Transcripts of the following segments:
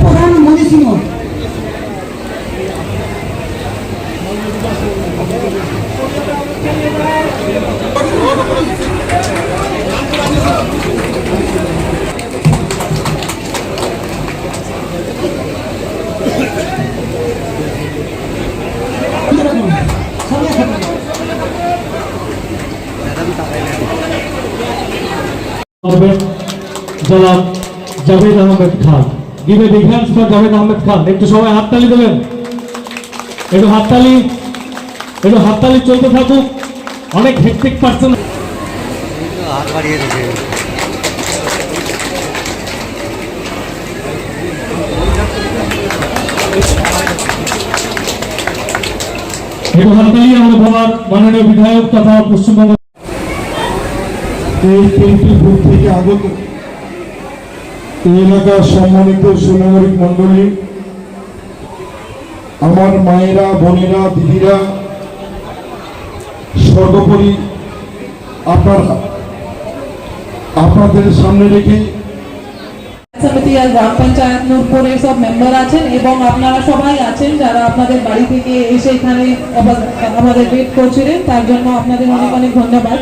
প্রধান মোদী সিংহ হবে জনাব Javed Ahmed Khan. Give big hands for Javed Ahmed Khan. একটু সবাই হাততালি দেবেন। একটু হাততালি একটু হাততালি চলতে থাকুক। অনেক হেক্টিক পার্সন হাত হাততালি আমাদের ভবার মাননীয় বিধায়ক তথা পশ্চিমবঙ্গ থেকে আগত এলাকার সম্মানিত সুনাগরিক মন্ডলী আমার মায়েরা, বোনেরা, দিদিরা, সর্বোপরি আপনারা, আপনাদের সামনে রেখে সমিতি আর গ্রাম পঞ্চায়েত নূরপুরের সব মেম্বার আছেন এবং আপনারা সবাই আছেন যারা আপনাদের বাড়ি থেকে এসে এখানে আমাদের ওয়েট করছিলেন, তার জন্য আপনাদের অনেক অনেক ধন্যবাদ।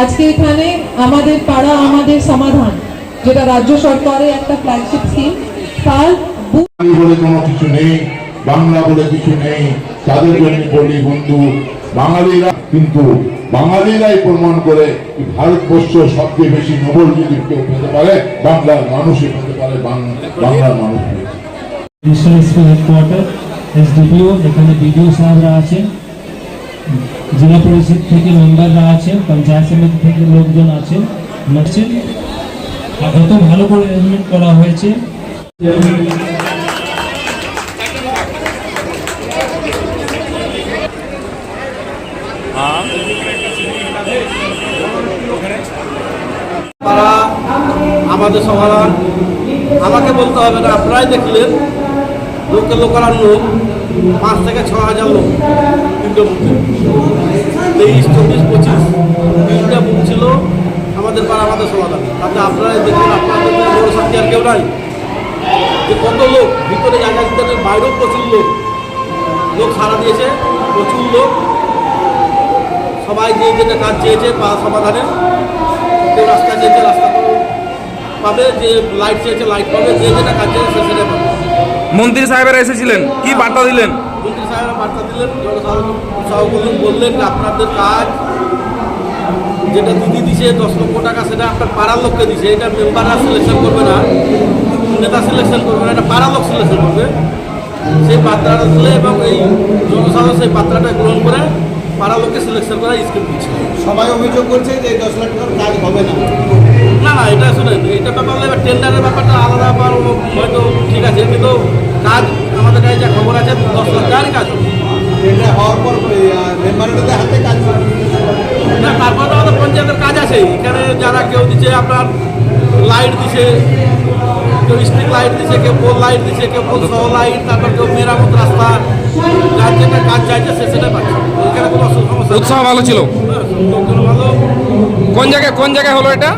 আজকে এখানে আমাদের পাড়া, আমাদের সমাধান। যেটা রাজ্য সরকারের একটা ফ্ল্যাগশিপ স্কিম তার বলে কোনো কিছু নেই বাংলা বলে কিছু নেই তাদের জন্য বলি বন্ধু বাঙালিরা কিন্তু বাঙালিরাই প্রমাণ করে ভারতবর্ষ সবচেয়ে বেশি নোবেল যদি কেউ পেতে পারে বাংলার মানুষই পেতে পারে বাংলার মানুষ ন্যাশনাল স্কুল হেডকোয়ার্টার এসডিপিও এখানে বিডিও সাহেবরা আছেন। জেলা পরিষদ থেকে মেম্বাররা আছেন পঞ্চায়েত সমিতি থেকে লোকজন আছেন। এত ভালো করে অ্যারেঞ্জমেন্ট করা হয়েছে। আমাদের সমাধান। আমাকে বলতে হবে না, আপনারাই দেখলেন। লোকে লোকালার লোক, পাঁচ থেকে ছ হাজার লোক তিনটে বুথে। তেইশ, চব্বিশ, পঁচিশ তিনটা বুথ ছিল আমাদের তাতে আপনারাই দেখলেন আপনাদের বড় শক্তি আর কেউ নাই। যে কত লোক ভিতরে জায়গা ভিতরে বাইরেও প্রচুর লোক। লোক সারা দিয়েছে প্রচুর লোক। সবাই যে যেটা কাজ চেয়েছে পা- সমাধানে। কেউ রাস্তা চেয়েছে রাস্তা পাবে যে লাইট চেয়েছে লাইট পাবে যে যেটা কাজ চেয়েছে সে সেটা পাবে। মন্ত্রী সাহেবেরা এসেছিলেন কি বার্তা দিলেন? মন্ত্রী সাহেবরা বার্তা দিলেন জনসাধারণ উৎসাহ করলেন বললেন আপনাদের কাজ যেটা দিদি দিছে দশ লক্ষ টাকা সেটা আপনার পাড়ার লোককে দিছে এটা মেম্বাররা সিলেকশন করবে না নেতা সিলেকশন করবে না এটা পাড়ার লোক সিলেকশন করবে। সেই পাত্রাটা দিলে এবং এই জনসাধারণ সেই পাত্রাটা গ্রহণ করে পাড়ার লোককে সিলেকশন করা স্কিম দিচ্ছে। সবাই অভিযোগ করছে যে এই দশ লাখ টাকার কাজ হবে না। না না এটা শুনেন এটা ব্যাপার এবার টেন্ডারের ব্যাপারটা আলাদা ব্যাপার হয়তো ঠিক আছে কিন্তু কাজ আমাদের কাছে যা খবর এখানে যারা কেউ দিচ্ছে আপনার লাইট দিছে কেউ স্ট্রিট লাইট দিছে কেউ পোল লাইট দিছে কেউ পোল সহ লাইট তারপর কেউ মেরামত রাস্তা যার যেটা কাজ চাইছে সে সেটা পাচ্ছে। এখানে কোনো সমস্যা উৎসাহ ভালো ছিল? হ্যাঁ, ভালো। কোন জায়গায় কোন জায়গায় হলো এটা?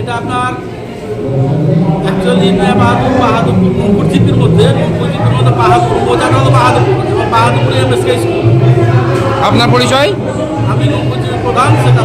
এটা আপনার অ্যাকচুয়ালি বাহাদুর বাহাদুরপুর নূপুর জিপির মধ্যে নূপুর জিপির মধ্যে বাহাদুর বোঝাটা হলো বাহাদুরপুর এবং বাহাদুরপুরে এমএসকে স্কুল। আপনার পরিচয়? আমি জিপির প্রধান সেটা